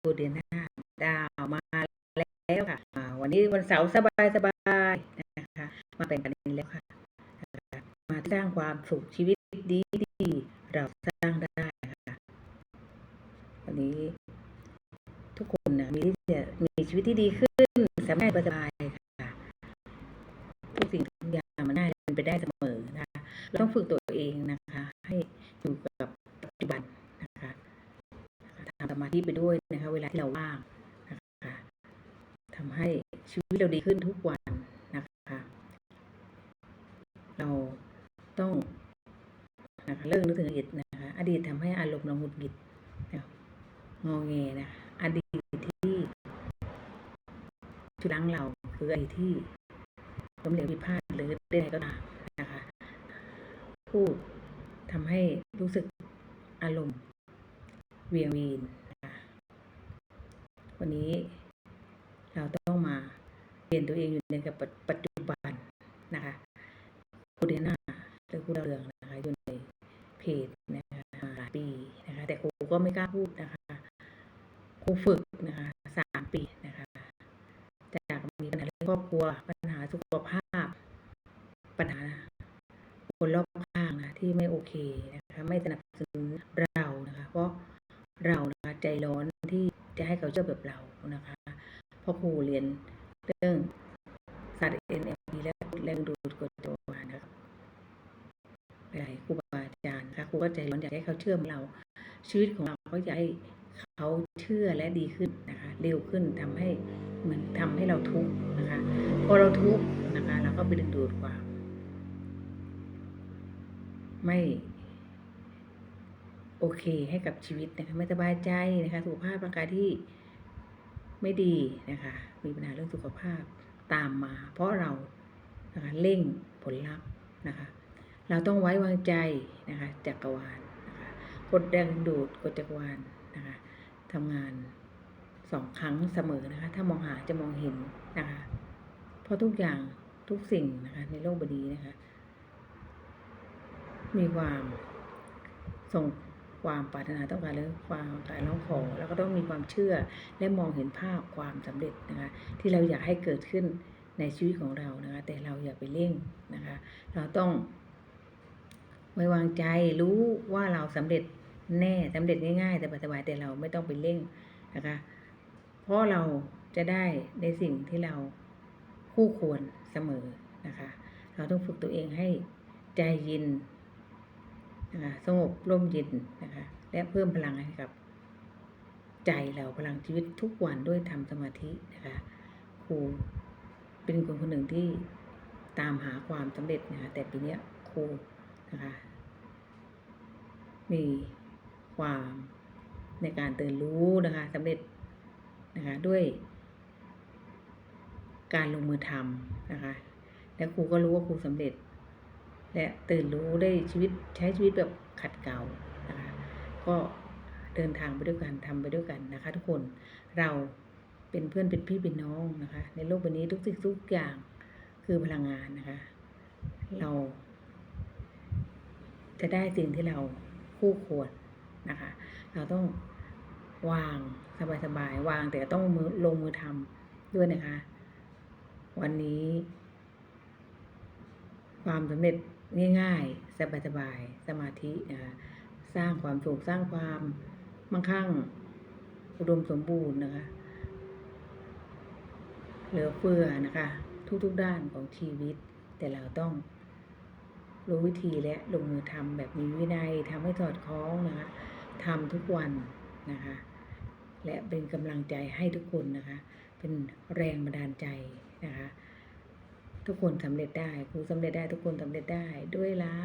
เดือนหน้าดาวมาแล้วค่ะ วันนี้วันเสาร์สบายสบายๆนะคะ มาเป็นประเด็นแล้วค่ะ มาสร้างความสุขชีวิตดีดีๆเราสร้างได้ค่ะ วันนี้ ทุกคนนะมีที่จะมีชีวิตที่ดีขึ้นสบายสบายค่ะทุกสิ่งทุกอย่างมันได้เป็นไปได้เสมอนะคะเราต้องฝึกตัวเองนะคะ ให้อยู่กับปัจจุบันนะคะทำสมาธิไปด้วย ลาที่เราว่างนะคะทำให้ชีวิตเราดีขึ้นทุกวันนะคะ เราต้องนะคะเลิกนึกถึงอดีตนะคะ อดีตทำให้อารมณ์เราหงุดหงิดนะงอแงนะอดีตที่ชุดล้างเราคืออดีตที่ล้มเหลวผิดพลาดหรือใดๆก็ตามนะคะพูดทำให้รู้สึกอารมณ์เวียงวีน วันนี้เราต้องมาเปลี่ยนตัวเองอยู่ในกับปัจจุบันนะคะครูเดียนาหรือครูดาวเรืองนะคะอยู่ในเพจนะคะหลายปีนะคะแต่ครูก็ไม่กล้าพูดนะคะครูฝึกนะคะสามปีนะคะจากมีปัญหาเรื่องครอบครัวปัญหาสุขภาพ ปัญหาคนรอบข้างนะที่ไม่โอเคนะคะไม่สนับสนุนเรานะคะ เพราะเรานะคะใจร้อน เขาเชื่อแบบเรานะคะเพราะครูเรียนเรื่องศาสตร์ NLP และแรงดูดกดตัววานนะครับหลายครูบาอาจารย์นะคะครูก็ใจร้อนอยากให้เขาเชื่อเรา ชีวิตของเราก็อยากให้เขาเชื่อและดีขึ้นนะคะเร็วขึ้นทำให้เหมือนทำให้เราทุกข์นะคะพอเราทุกข์นะคะเราก็ไปดึงดูดความไม่ โอเคให้กับชีวิตนะคะไม่สบายใจนะคะสุขภาพร่างกายที่ไม่ดีนะคะมีปัญหาเรื่องสุขภาพตามมา เพราะเรานะคะเร่งผลลัพธ์นะคะเราต้องไว้วางใจนะคะจักรวาลนะคะกดแรงดูดกดจักรวาลนะคะทำงานสองครั้งเสมอนะคะถ้ามองหาจะมองเห็นนะคะเพราะทุกอย่างทุกสิ่งนะคะในโลกบนี้นะคะมีความส่ง ความปรารถนาต้องการหรือความการร้องขอ แล้วก็ต้องมีความเชื่อและมองเห็นภาพความสำเร็จนะคะที่เราอยากให้เกิดขึ้นในชีวิตของเรานะคะแต่เราอย่าไปเร่งนะคะเราต้องไว้วางใจรู้ว่าเราสำเร็จแน่สำเร็จง่ายๆแต่สบายๆแต่เราไม่ต้องไปเร่งนะคะเพราะเราจะได้ในสิ่งที่เราคู่ควรเสมอนะคะ เราต้องฝึกตัวเองให้ใจเย็น นะคะสงบร่มเย็นนะคะ และเพิ่มพลังให้กับ ใจเราพลังชีวิตทุกวันด้วยทำสมาธินะคะครูเป็นคนคนหนึ่งที่ตามหาความสำเร็จนะคะแต่ปีนี้ครูนะคะมีความในการตื่นรู้นะคะสำเร็จนะคะด้วยการลงมือทำนะคะ และครูก็รู้ว่าครูสำเร็จ และตื่นรู้ได้ชีวิตใช้ชีวิตแบบขัดเกลานะคะก็เดินทางไปด้วยกันทำไปด้วยกันนะคะ ทุกคนเราเป็นเพื่อนเป็นพี่เป็นน้องนะคะ ในโลกใบนี้ทุกสิ่งทุกอย่างคือพลังงานนะคะ เรา จะได้สิ่งที่เราคู่ควรนะคะ เราต้องวางสบายๆวางแต่ต้องมือลงมือทำด้วยนะคะ วันนี้ ความสำเร็จ ง่ายๆ สบายๆ สมาธินะคะสร้างความสุขสร้างความมั่งคั่ง อุดมสมบูรณ์นะคะ เหลือเฟือนะคะ ทุกๆด้านของชีวิต แต่เราต้องรู้วิธีและลงมือทำแบบมีวินัยทำให้สอดคล้องนะคะทำทุกวันนะคะ และเป็นกำลังใจให้ทุกคนนะคะ เป็นแรงบันดาลใจนะคะ ทุกคนสำเร็จได้ ครูสำเร็จได้ทุกคนสำเร็จได้ด้วยละ